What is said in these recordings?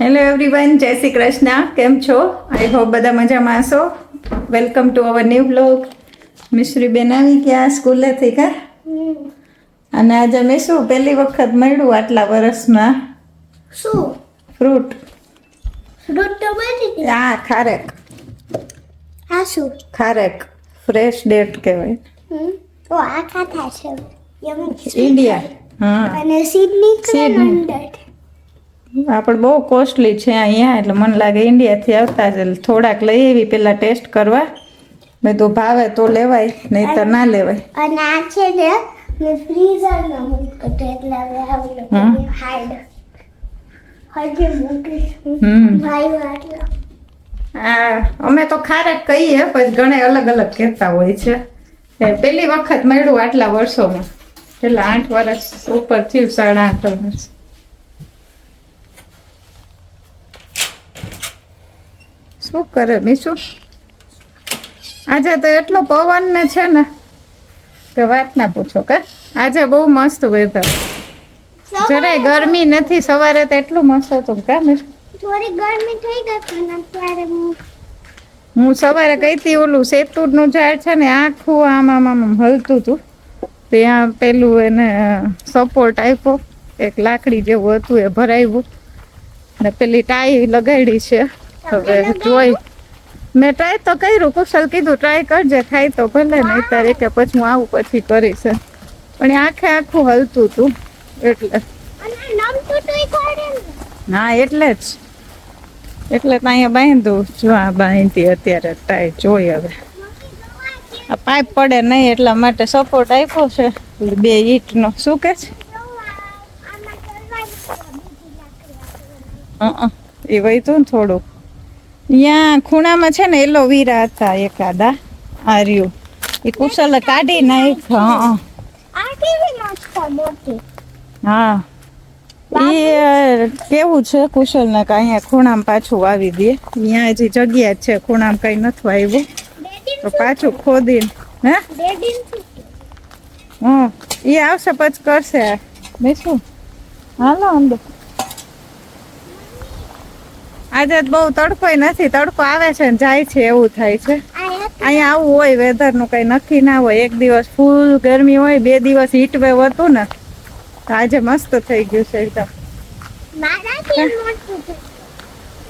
Hello everyone જય શ્રી કૃષ્ણ કેમ છો આઈ હોપ બધા મજામાં હશો. Welcome to our new blog Mishri બેનાવી ગયા સ્કૂલેથી કા? અને આજે મેં શું પહેલી વખત મળ્યું આટલા વર્ષમાં? શું? ફ્રૂટ ફ્રૂટ તો મળી હા ખારેક. હા શું? ખારેક. ફ્રેશ ડેટ કહેવાય? ઓ આ ખાતા છે. ઇન્ડિયા હા. અને સિડની નીકળે Seed ને નીકળે. અંદર આપણે બહુ કોસ્ટલી છે અહીંયા એટલે મને લાગે ઇન્ડિયાથી આવતા જ થોડાક લઈ આવી પહેલાં ટેસ્ટ કરવા. મેં તો ભાવે તો લેવાય નહીં તો ના લેવાય. અને આ છે ને મેં ફ્રીઝરમાં મૂક્યું હતું એટલે હવે આવું. હાર્ડ હજી મૂકીશ. આ અમે તો ખારેક કહીએ પછી ઘણા અલગ અલગ કહેતા હોય છે. એ પહેલી વખત મળ્યું આટલા વર્ષોમાં. પેલા આઠ વર્ષ ઉપર થયું સાડા આઠ વર્ષ. શું કરે મીશું આજે તો એટલો પવન ને છે ને કે વાત ના પૂછો કે આજે બહુ મસ્ત વેધર જરાય ગરમી નથી સવારે તો એટલું મસ્ત હતું કે થોડી ગરમી થઈ ગઈ પણ અત્યારે હું સવારે ગઈ હતી ઓલું સેતુરનું ઝાડ છે ને આખું આમ આમ આમ આમ હલતું હતું. ત્યાં પેલું એને સપોર્ટ આપ્યો એક લાકડી જેવું હતું એ ભરાયું. ને પેલી ટાઈ લગાડી છે. હવે જોઈ. મેં ટ્રાય તો કર્યું કુશલ કીધું ટ્રાય કરજે થાય તો ભલે નહીં તારે કે પછી હું આવું પછી કરીશ. પણ આખે આખું હલતું હતું એટલે. હા એટલે જ. એટલે તો અહીંયા બાંધું જો આ બાંધી અત્યારે ટાઈ જોઈ હવે. આ પાઇપ પડે નહીં એટલા માટે સપોર્ટ આપ્યો છે બે ઈંટનો. શું કે છે? એ વહીતું ને થોડુંક. અહીંયા ખૂણામાં છે ને એલોવીરા હતા એકાદા આ એ કુશલ કાઢી નાખ હા હા. એ કેવું છે કુશલને કે અહીંયા ખૂણામાં પાછું વાવી દે? અહીંયા હજી જગ્યા છે ખૂણામાં કઈ નથી વાવ્યું તો પાછું ખોદીને હે? હા એ આવશે પછી કરશે. બેસું. હાલો અંદર. આજે બહુ તડકોય નથી. તડકો આવે છે ને જાય છે એવું થાય છે. અહીંયા આવું હોય વેધરનું કઈ નક્કી ના હોય. એક દિવસ ફૂલ ગરમી હોય, બે દિવસ હીટ વેવ હતું ને, તો આજે મસ્ત થઈ ગયું છે એકદમ.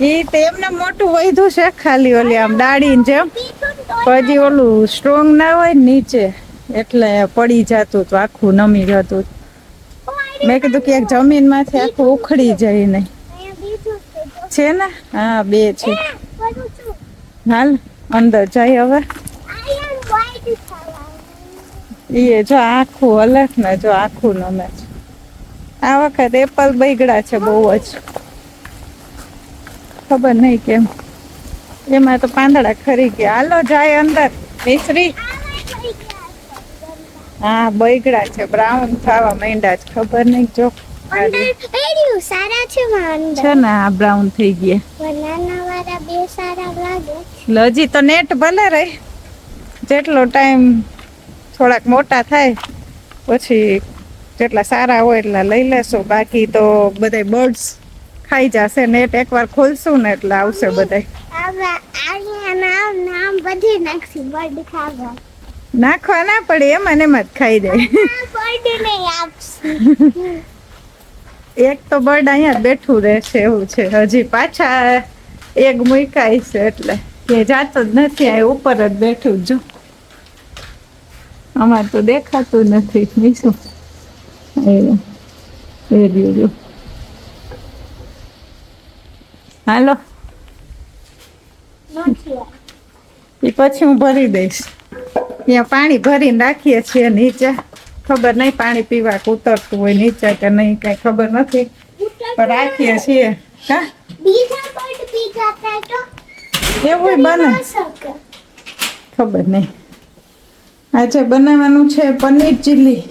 ઈ તેમને મોટું વધ્યું છે, ખાલી ઓલી આમ ડાળીને જેમ. પછી ઓલું સ્ટ્રોંગ ના હોય નીચે, એટલે પડી જતું હતું, આખું નમી જતું મેં કીધું કે એક જમીનમાંથી આખું ઉખડી જાય નહીં. છે ને? હા, બે છે. હાલ, અંદર જાય હવે. એ જો આખું અલગ ને જો આખું નમે છે. આ વખત એપલ બગડા છે બહુ જ. ખબર નહીં કેમ. એમાં તો પાંદડા ખરી ગયા. હાલો, જાય અંદર. મિશ્રી. હા બગડા છે. બ્રાઉન થવા માંડ્યા છે. ખબર નહીં જો. એડ્યું સારા છે માં છે ને આ બ્રાઉન થઈ ગયા. પણ વાળા બે સારા લાગે. એટલે તો નેટ ભલે રહે જેટલો ટાઈમ થોડાક મોટા થાય પછી જેટલા સારા હોય એટલા લઈ લેશું. બાકી તો બધા બર્ડ્સ ખાઈ જશે નેટ એકવાર ખોલશું ને એટલે આવશે બધા નાખવા ના પડે એમાં ને એમાં જ ખાઈ જાય. એક તો બર્ડ અહીંયા બેઠું રહેશે એવું છે. હજી પાછા એક મૂકાય છે એટલે. કે જાતો જ નથી, આ ઉપર જ બેઠું જો અમારે તો દેખાતું નથી રહ્યું હાલો. એ પછી હું ભરી દઈશ. ત્યાં પાણી ભરીને રાખીએ છીએ નીચે. ખબર નહીં પાણી પીવા ઉતરતું હોય નીચે કે નહીં કઈ ખબર નથી. પણ રાખીએ છીએ હા? એવું બને. ખબર નહીં. આજે બનાવવાનું છે પનીર ચીલી.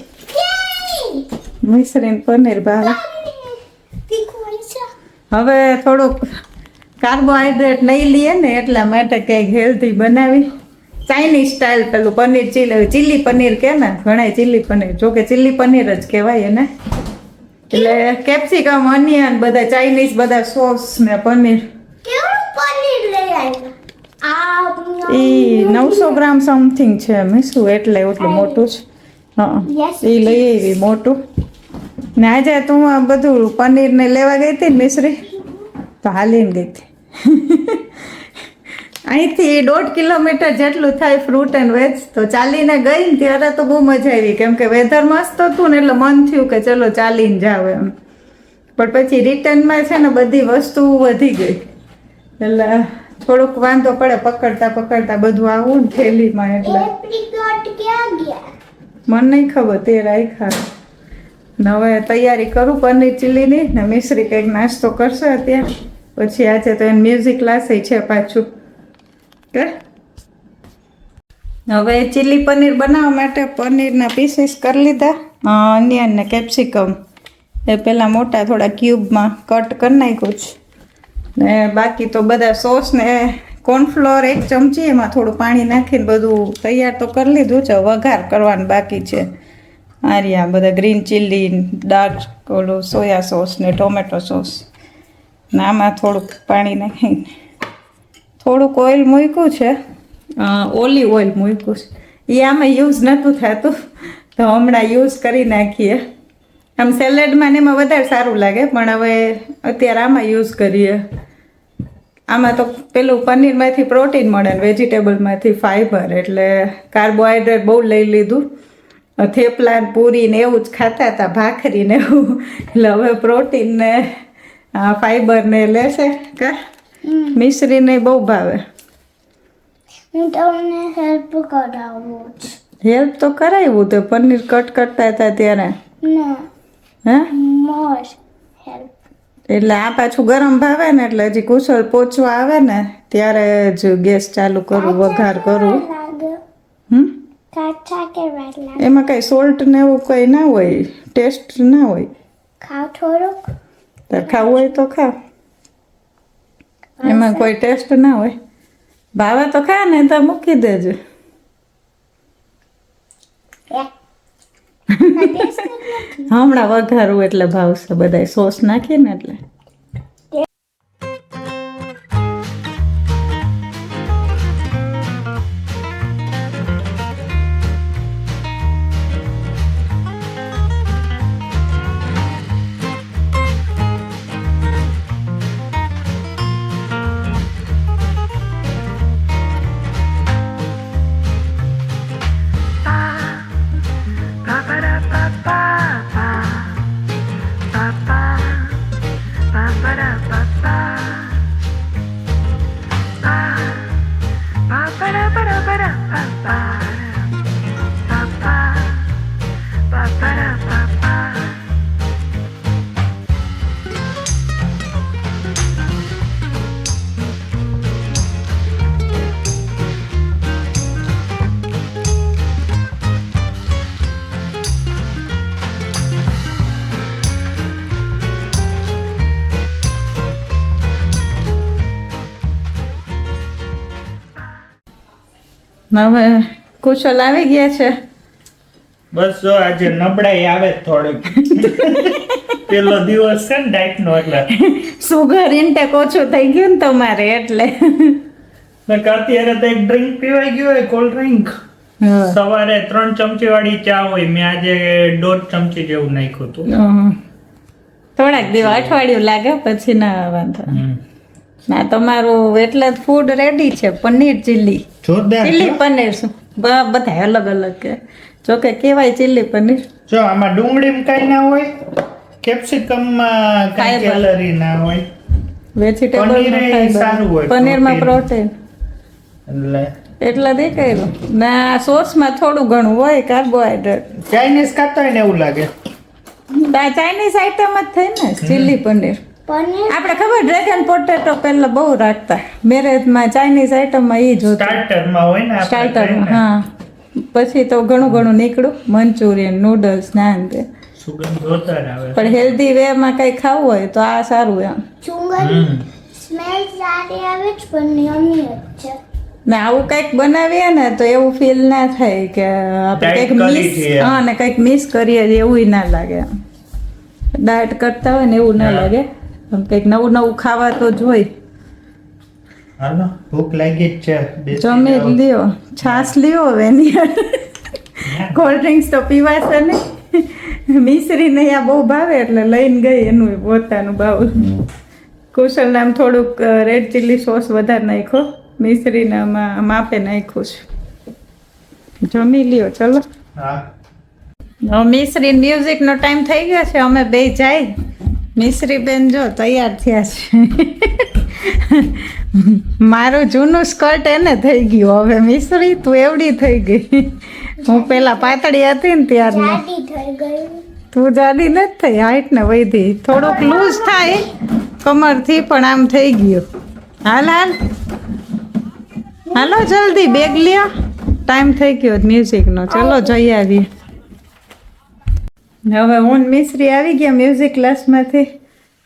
મિશ્રીન પનીર ભાવે. હવે થોડુંક કાર્બોહાઈડ્રેટ લઈ લઈએ ને એટલા માટે કંઈક હેલ્ધી બનાવી. ચાઇનીઝ સ્ટાઇલ પેલું પનીર ચીલી ચીલી પનીર કે ને ઘણા ચીલી પનીર. જો કે ચીલી પનીર જ કહેવાય એને. એટલે કેપ્સિકમ અનિયન બધા ચાઇનીઝ બધા સોસ ને પનીર. એ નવસો ગ્રામ સમથિંગ છે મીસું એટલે એટલું મોટું છે હા એ લઈ આવી મોટું. ને આજે તું આ બધું પનીર ને લેવા ગઈ હતી ને મિશ્રી તો હાલીને ગઈ હતી. અહીંથી દોઢ કિલોમીટર જેટલું થાય ફ્રૂટ એન્ડ વેજ તો ચાલીને ગઈ ને ત્યારે તો બહુ મજા આવી. કેમ કે વેધર મસ્ત હતું ને એટલે મન થયું કે ચલો ચાલીને જાવ એમ. પણ પછી રિટર્નમાં છે ને બધી વસ્તુ વધી ગઈ. એટલે થોડુંક વાંધો પડે પકડતા પકડતા બધું આવું ને થેલીમાં એટલે. મને નહીં ખબર તે રાખ્યા. ને હવે તૈયારી કરું પનીર ચીલીની ને મિશ્રી કંઈક નાસ્તો કરશે અત્યારે. પછી આજે તો એને મ્યુઝિક ક્લાસે છે પાછું. કે? હવે ચીલી પનીર બનાવવા માટે પનીરના પીસીસ કરી લીધા. અનિયન ને કેપ્સિકમ એ પહેલાં મોટા થોડા ક્યુબમાં કટ કરી નાખ્યું છે. ને બાકી તો બધા સોસ ને કોર્નફ્લોર એક ચમચી, એમાં થોડું પાણી નાખીને બધું તૈયાર તો કરી લીધું છે. વઘાર કરવાનું બાકી છે. આર્યા બધા ગ્રીન ચીલી ડાર્ક ઓલું સોયા સોસ ને ટોમેટો સોસ ને આમાં થોડુંક પાણી નાખીને થોડુંક ઓઇલ મૂક્યું છે. ઓલિવ ઓઇલ મૂક્યું છે. એ આમાં યુઝ નહોતું થતું, તો હમણાં યુઝ કરી નાખીએ. આમ સેલેડમાં ને એમાં વધારે સારું લાગે, પણ હવે અત્યારે આમાં યુઝ કરીએ. આમાં તો પેલું પનીરમાંથી પ્રોટીન મળે ને વેજીટેબલમાંથી ફાઈબર, એટલે કાર્બોહાઈડ્રેટ બહુ લઈ લીધું. થેપલા પૂરી ને એવું જ ખાતા હતા, ભાખરી ને એવું. એટલે હવે પ્રોટીન ને ફાઈબર ને લેશે. કા? મિશ્રી ને બહુ ભાવે. હું તમને હેલ્પ કરાવું છું હેલ્પ તો કરાવ્યું તે પનીર કટ કરતા હતા ત્યારે. હે? હેલ્પ એટલે આ પાછું ગરમ ભાવે ને એટલે હજી કુશળ પોચવા આવે ને ત્યારે જ ગેસ ચાલુ કરું વઘાર કરું. હમ? એમાં કઈ સોલ્ટ ને એવું કઈ ના હોય ટેસ્ટ ના હોય. ખાવ થોડુંક? ખાવું હોય તો ખાવ એમાં કોઈ ટેસ્ટ ના હોય. ભાવે તો ખા ને તો મૂકી દેજો. હમણાં વઘારું એટલે ભાવશે બધા સોસ નાખીને એટલે. હવે કુશલ આવી ગયા છે. બસ જો આજે નબળાઈ આવે થોડીક. પેલો દિવસ છે ને ડાયટ નો એટલે. સુગર ઇન્ટેક ઓછું થઈ ગયું ને તમારે એટલે. અત્યારે તો એક ડ્રિંક પીવાઈ ગયો હોય કોલ્ડ ડ્રિંક. સવારે ત્રણ ચમચી વાળી ચા હોય મેં આજે દોઢ ચમચી જેવું નાખ્યું હતું. થોડાક દિવસ અઠવાડિયું લાગે પછી ના વાંધો. ના તમારું એટલે ફૂડ રેડી છે પનીર ચીલી ચીલી પનીર શું? બધા અલગ અલગ કે જોકે કેવાય ચીલી પનીર. જો આમાં ડુંગળીમાં કઈ ના હોય કેપ્સિકમમાં કઈ કેલરી ના હોય. વેજીટેબલ પનીરે સારું હોય, પનીરમાં. પ્રોટીન એટલે એટલે દેખાય. ના સોસમાં થોડું ઘણું હોય કાર્બોહાઈડ્રેટ ચાઇનીઝ ખાતા હોય ને એવું લાગે. ચાઇનીઝ આઈટમ જ થઈ ને ચીલી પનીર. આપણે ખબર ડ્રેગન પોટેટો પહેલા બહુ રાખતા. મેરેજમાં ચાઇનીઝ આઈટમમાં એ જોતું સ્ટાર્ટરમાં હોય ને સ્ટાર્ટરમાં હા. પછી તો ઘણું ઘણું નીકળ્યું. મંચુરિયન નૂડલ્સ નાન તે પણ હેલ્ધી વેમાં કંઈ ખાવું હોય તો આ સારું એમ. સ્મેલ સારી આવે છે પણ યમી છે. ને આવું કંઈક બનાવીએ ને તો એવું ફીલ ના થાય કે આપણે કંઈક મિસ હા ને કંઈક મિસ કરીએ એવું ના લાગે. એમ ડાયટ કરતા હોય ને એવું ના લાગે. કંઈક નવું નવું ખાવા તો જોઈ. હાલો ભૂખ લાગી જ છે. જમી લ્યો. છાશ લ્યો હવે એની કોલ્ડ ડ્રિંક્સ તો પીવાશે ને. મિશ્રી ને આ બહુ ભાવે એટલે લઈને ગઈ એનું પોતાનું બાઉલ. કુશલ નામ થોડુંક રેડ ચીલી સોસ વધારે નાખ્યો. મિશ્રીને માપે નાખ્યું છે. જમી લ્યો ચલો. મિશ્રી મ્યુઝિકનો ટાઈમ થઈ ગયો છે. અમે બે જાય. મિશ્રી બેન જો તૈયાર થયા છે. મારું જૂનું સ્કર્ટ એને થઈ ગયું. હવે મિશ્રી તું એવડી થઈ ગઈ. હું પેલા પાતળી હતી ને ત્યારની. તું જાડી નથી થઈ હાઈટ ને વધી. થોડુંક લૂઝ થાય કમરથી પણ આમ થઈ ગયું. હાલ હાલ. હાલો જલ્દી બેગ લ્યો. ટાઈમ થઈ ગયો મ્યુઝિકનો ચલો જઈ આવીએ. હવે હું મિશ્રી આવી ગયા મ્યુઝિક ક્લાસમાંથી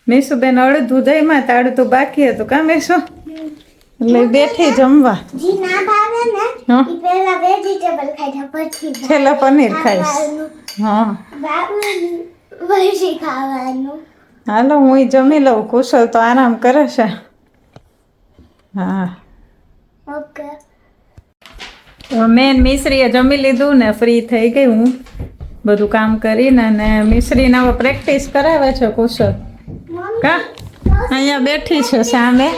મીસુબેન અડધું દહીંમાં તાળું તો બાકી હતું. કાં મેસો? એટલે બેઠી જમવા. છેલ્લા પનીર ખાઈશ. હા. હાલો હું જમી લઉં. કુશલ તો આરામ કરે છે. હા. ઓકે. મેન મિશ્રીએ જમી લીધું ને ફ્રી થઈ ગઈ હું. બધું કામ કરીને અને મિશ્રીને હવે પ્રેક્ટિસ કરાવે છે કુશળ. કા? અહીંયા બેઠી છે સામે.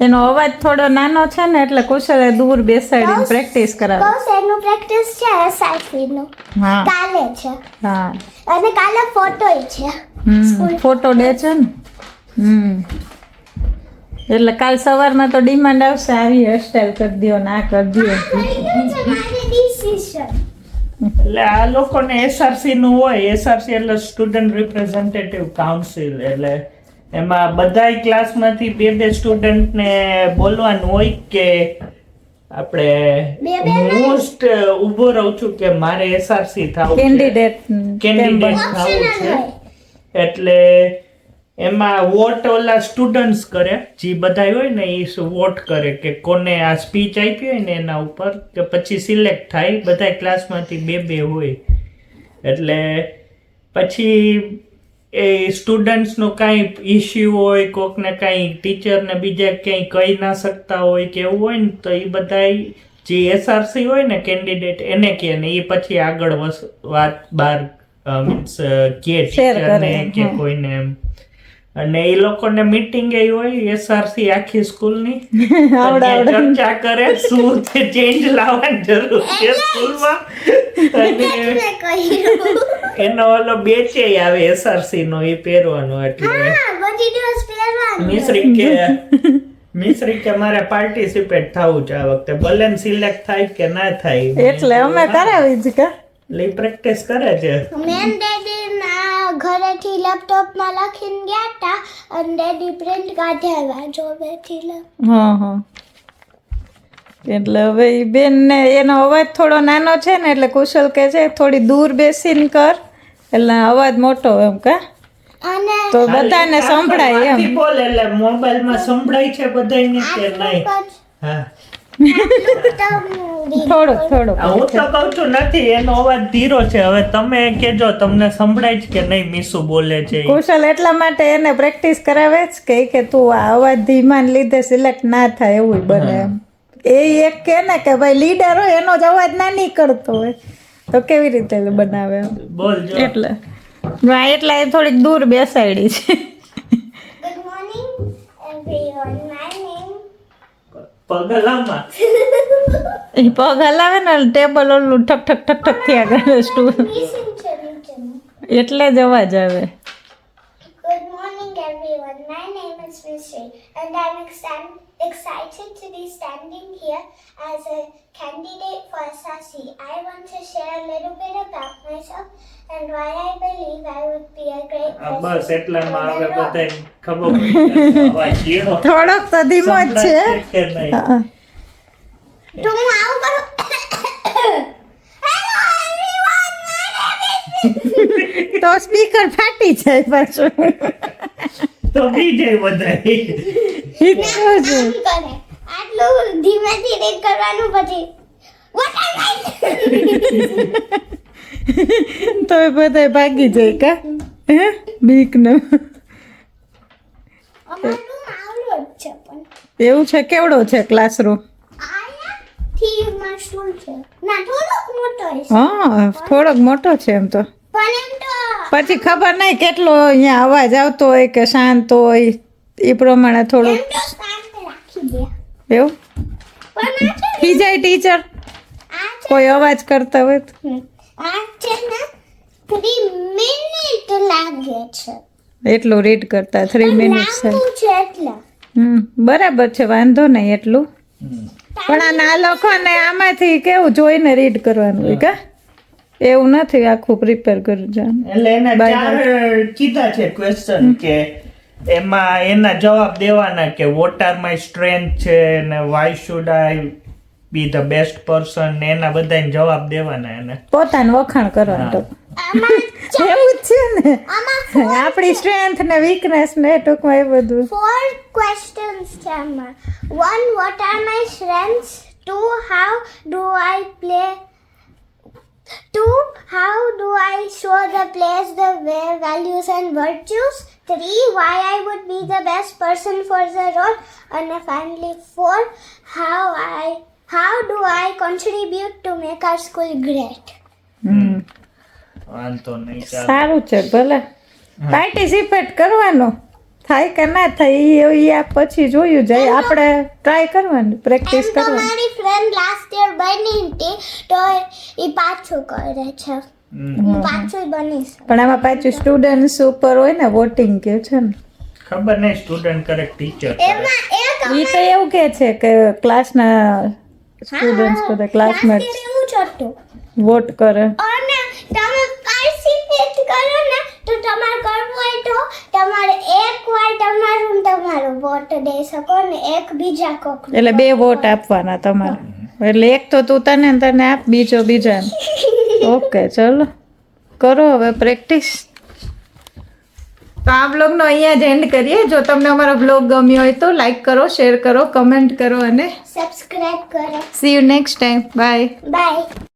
એનો અવાજ થોડો નાનો છે ને એટલે કુશલે દૂર બેસાડીને પ્રેક્ટિસ કરાવે. એનું પ્રેક્ટિસ છે એસઆઈસી હા. કાલે છે. હા. અને કાલે ફોટો છે. ફોટો ડે છે ને? હમ. એટલે કાલ સવારમાં તો ડિમાન્ડ આવશે આવી હેરસ્ટાઈલ કરી દો ના કરી દો એટલે આ લોકોને એસઆરસી નું હોય એસઆરસી એટલે સ્ટુડન્ટ રિપ્રેઝેન્ટેટિવ કાઉન્સિલ એટલે એમાં બધાય ક્લાસમાંથી બે બે સ્ટુડન્ટને બોલવાનું હોય કે આપણે મોસ્ટ ઊભો રહું છું કે મારે એસઆરસી થવું કેન્ડિડેટ કેન્ડિડેટ થવું છે. એટલે એમાં વોટ ઓલા સ્ટુડન્ટ્સ કરે જે બધા હોય ને એ વોટ કરે કે કોને આ સ્પીચ આપી હોય ને એના ઉપર કે પછી સિલેક્ટ થાય બધા ક્લાસમાંથી બે બે હોય. એટલે પછી એ સ્ટુડન્ટ્સનો કાંઈ ઇશ્યુ હોય કોકને કાંઈ ટીચરને બીજા ક્યાંય કહી ના શકતા હોય કે એવું હોય ને તો એ બધા જે એસઆરસી હોય ને કેન્ડિડેટ એને કહે ને એ પછી આગળ વાત બાર મીન્સ કે ટીચરને કે કોઈને એમ. અને એ લોકોને મીટિંગ એ હોય એસઆરસી આખી સ્કૂલની. આવડે અને આવડે. ચર્ચા કરે શું છે ચેન્જ લાવવાની જરૂર છે સ્કૂલમાં. એનો ઓલો બેચે આવે એસઆરસી નો એ પહેરવાનો એટલે હા બધી દિવસ પહેરવાનું. મિશ્રી કે મિશ્રી કે મારે પાર્ટિસિપેટ થવું છે આ વખતે. ભલે સિલેક્ટ થાય કે ના થાય એટલે અમે કરાવી જ કા? એટલે પ્રેક્ટિસ કરે છે. મેન ડેડી ના ઘરેથી લેપટોપમાં લખીને ગયા હતા અને ડેડી પ્રિન્ટ કાઢ્યા જોબેથી લે. હા હા. એટલે હવે એ બેનને એનો અવાજ થોડો નાનો છે ને એટલે કુશલ કે છે થોડી દૂર બેસીને કર. એટલે અવાજ મોટો એમ કા. અને તો બધાને સંભળાય એમ. બોલ એટલે મોબાઈલમાં સંભળાય છે બધાને કે નહીં. હા. થોડો આ હું તો કહું છું નથી એનો અવાજ ધીરો છે. હવે તમે કેજો તમને સંભળાય છે કે નહીં મીસુ બોલે છે. કુશલ એટલા માટે એને પ્રેક્ટિસ કરાવે જ કે કે તું આ અવાજ ધીમાન લીધે સિલેક્ટ ના થાય એવું બને એમ. એ એક કે ને કે ભાઈ લીડર હોય એનો જ અવાજ ના નીકળતો હોય. તો કેવી રીતે બનાવે એમ? બોલજો એટલે. ના એટલે એ થોડીક દૂર બેસાડી છે. Good morning everyone my name પગલામાં એ પગ હલાવે ને ટેબલ ઓલું ઠક ઠક ઠક ઠક થયા કરે સ્ટૂલ. એટલે જ અવાજ આવે. Good morning everyone my and I'm extan- excited to be standing here as a candidate for SASI. I want to share a little bit about myself and why I believe I would be a great આ person. બસ એટલામાં હવે બધાય ખબર પડી જાય. અવાજ ઝીણો થોડોક તો ધીમો જ છે સંભળાય છે કે નહીં? હા. તો હું આવું કરું Hello, everyone. My name is તો સ્પીકર ફાટી જાય પાછું તો બી જાય બધાય ઈ તો છે. આટલું ધીમેથી રીડ કરવાનું પછી What am I તો એ બધા ભાગી જાય કા હે બીક ને એવું છે? કેવડો છે ક્લાસરૂમ હા થોડોક મોટો છે એમ તો. પછી ખબર નહીં કેટલો અહીંયા અવાજ આવતો હોય કે શાંત હોય એ પ્રમાણે થોડું થોડુંક તો શાંત રાખી દે. એવું? ખીજાય ટીચર? કોઈ અવાજ કરતા હોય તો. હમ, આ છે ને થ્રી મિનિટ લાગે છે. એટલું રીડ કરતા થ્રી મિનિટ છે હમ બરાબર છે વાંધો નહીં એટલું. પણ આ ના લખો ને આમાંથી કેવું જોઈને રીડ કરવાનું હોય કા? એવું નથી આખું પ્રિપેર કર્યું છે. એટલે એને ચાર કીધા છે ક્વેશ્ચન કે એમાં એના જવાબ દેવાના કે વોટ આર માય સ્ટ્રેન્થ છે ને why should I be the best person ને એના બધાને જવાબ દેવાના એને. પોતાનું વખાણ કરવાનું તો. એવું છે ને. આપણી સ્ટ્રેન્થ ને વીકનેસ ને ટૂંકમાં એ બધું. ફોર ક્વેશ્ચન્સ છે આમાં. One what are my strength two how do I play 2. How do I show the players the values and virtues? 3. Why I would be the best person for the role? And finally 4. How I how do I contribute to make our school great? Hmm. હાલ તો નહીં સારું છે ભલે participate કરવાનું થાય કે ના થાય એ આ પછી જોયું જાય. આપણે ટ્રાય કરવાની પ્રેક્ટિસ કરવાની. મારી ફ્રેન્ડ લાસ્ટ યર બની હતી તો એ પાછું કરે છે. હું પાછું બનીશ. પણ આમાં પાછું સ્ટુડન્ટ્સ ઉપર હોય ને વોટિંગ કે છે ને. ખબર નહીં સ્ટુડન્ટ કરે ટીચર કરે. એમાં એક ઈ તો એવું કે છે કે ક્લાસના સ્ટુડન્ટ્સ બધા ક્લાસમેટ વોટ કરે. અને તમે પાર્ટિસિપેટ કરો ને તમારે કરવું હોય તો તમારે એક વાર તમારું ને તમારું વોટ દઈ શકો ને એક બીજા કોક એટલે બે વોટ આપવાના તમારે. એટલે એક તો તું તને ને તને આપ બીજો બીજાને. ઓકે ચલો. કરો હવે પ્રેક્ટિસ. તો આ બ્લોગનો અહીંયા જ એન્ડ કરીએ. જો તમને અમારો બ્લોગ ગમ્યો હોય તો લાઈક કરો શેર કરો કમેન્ટ કરો અને સબસ્ક્રાઇબ કરો. See you next time bye bye